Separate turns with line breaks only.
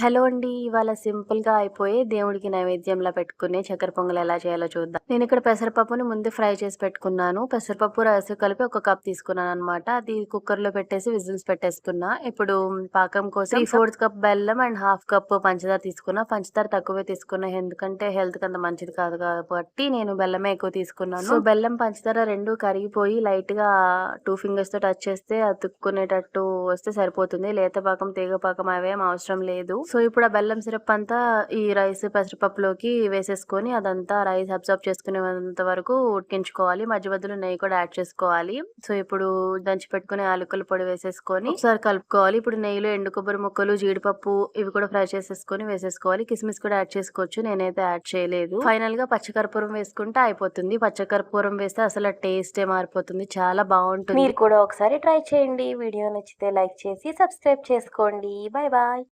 Hello అండి ఇవాళ సింపుల్గా అయిపోయి దేవుడికి నైవేద్యంలా పెట్టుకునే చక్కెర పొంగల్ ఎలా చేయాలో చూద్దాం. నేను ఇక్కడ పెసరపప్పుని ముందు ఫ్రై చేసి పెట్టుకున్నాను. పెసరపప్పు రైస్ కలిపి ఒక కప్ తీసుకున్నాను అనమాట అది కుక్కర్లో పెట్టేసి విజిల్స్ పెట్టేసుకున్నా. ఇప్పుడు పాకం కోసం ఫోర్త్ కప్ బెల్లం అండ్ హాఫ్ కప్ పంచదార తీసుకున్నా. పంచదార తక్కువే తీసుకున్నా ఎందుకంటే హెల్త్ అంత మంచిది కాదు కాబట్టి నేను బెల్లమే ఎక్కువ తీసుకున్నాను. సో బెల్లం పంచదార రెండు కరిగిపోయి లైట్గా టూ ఫింగర్స్తో టచ్ చేస్తే అతుక్కునేటట్టు వస్తే సరిపోతుంది. లేత పాకం తీగ పాకం అవేం అవసరం లేదు. సో ఇప్పుడు ఆ బెల్లం సిరప్ అంతా ఈ రైస్ పెసరపప్పులోకి వేసేసుకొని అదంతా రైస్ అబ్జర్వ్ చేసుకునేంత వరకు ఉడికించుకోవాలి. మధ్య మధ్యలో నెయ్యి కూడా యాడ్ చేసుకోవాలి. సో ఇప్పుడు దంచి పెట్టుకుని ఆలుకల పొడి వేసేసుకొని ఒకసారి కలుపుకోవాలి. ఇప్పుడు నెయ్యిలో ఎండు కొబ్బరి ముక్కలు జీడిపప్పు ఇవి కూడా ఫ్రై చేసేసుకొని వేసేసుకోవాలి. కిస్మిస్ కూడా యాడ్ చేసుకోవచ్చు. నేనైతే యాడ్ చేయలేదు. ఫైనల్గా పచ్చకర్పూరం వేసుకుంటే అయిపోతుంది. పచ్చకర్పూరం వేస్తే అసలు టేస్టే మారిపోతుంది. చాలా బాగుంటుంది.
మీరు కూడా ఒకసారి ట్రై చేయండి. వీడియో నచ్చితే లైక్ చేసి సబ్స్క్రైబ్ చేసుకోండి. Bye bye.